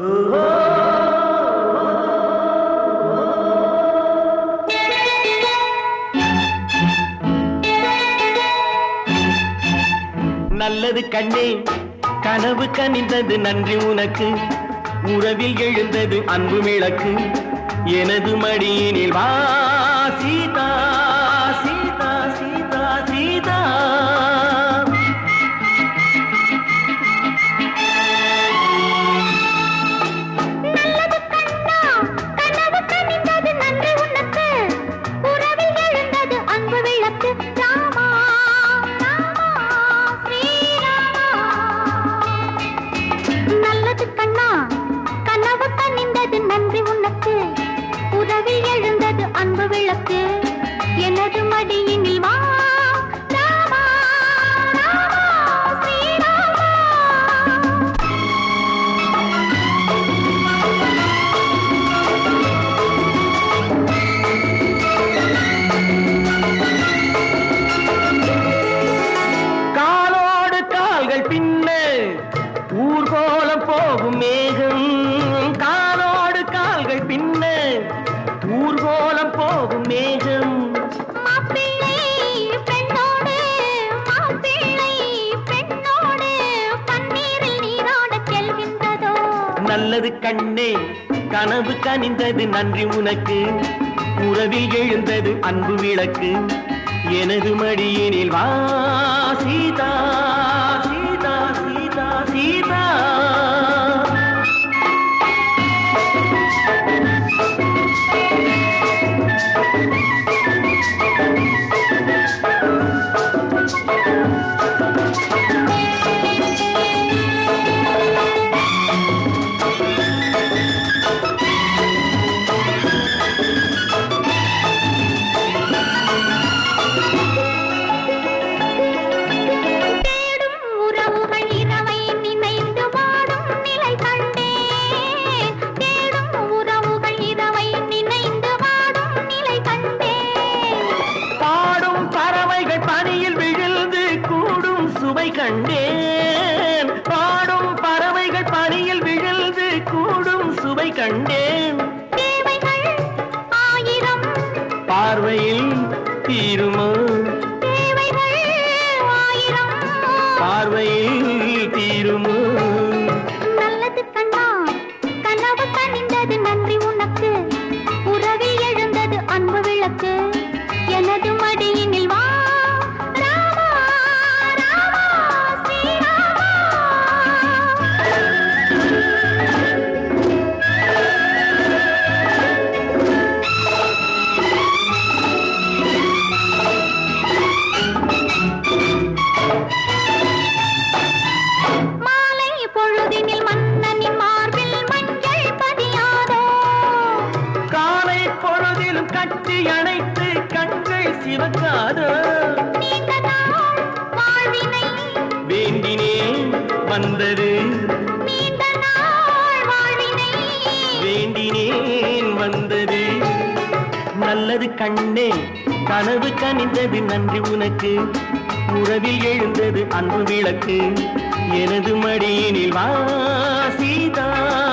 நல்லது கண்ணே கனவு கனிந்தது நன்றி உனக்கு. உறவில் எழுந்தது அன்பு விளக்கு எனது மடியினில் வாசி விளக்கு எனது மடியினில் வா காலோடு கால்கள் பின்ன ஊர்கோலம் போகும் மேகம். காலோடு கால்கள் பின்ன ஊர்கோலம் போகும் மேகம் நல்லது கண்ணே கனவு கனிந்தது நன்றி உனக்கு. உறவில் எழுந்தது அன்பு விளக்கு. எனது மடியினில் வா சீதா சீதா சீதா சீதா. கண்டேன். பாடும் பறவைகள் பனியில் விழுந்து கூடும் சுவை கண்டேன். பார்வையில் தீருமோ கட்டி அணைத்து கண்கள் சிவக்காதோ? வேண்டினேன் வந்தது. வேண்டினேன் வந்தது. நல்லது கண்ணே கனவு கனிந்தது நன்றி உனக்கு. உறவில் எழுந்தது அன்பு விளக்கு. எனது மடியினில் வா சீதா.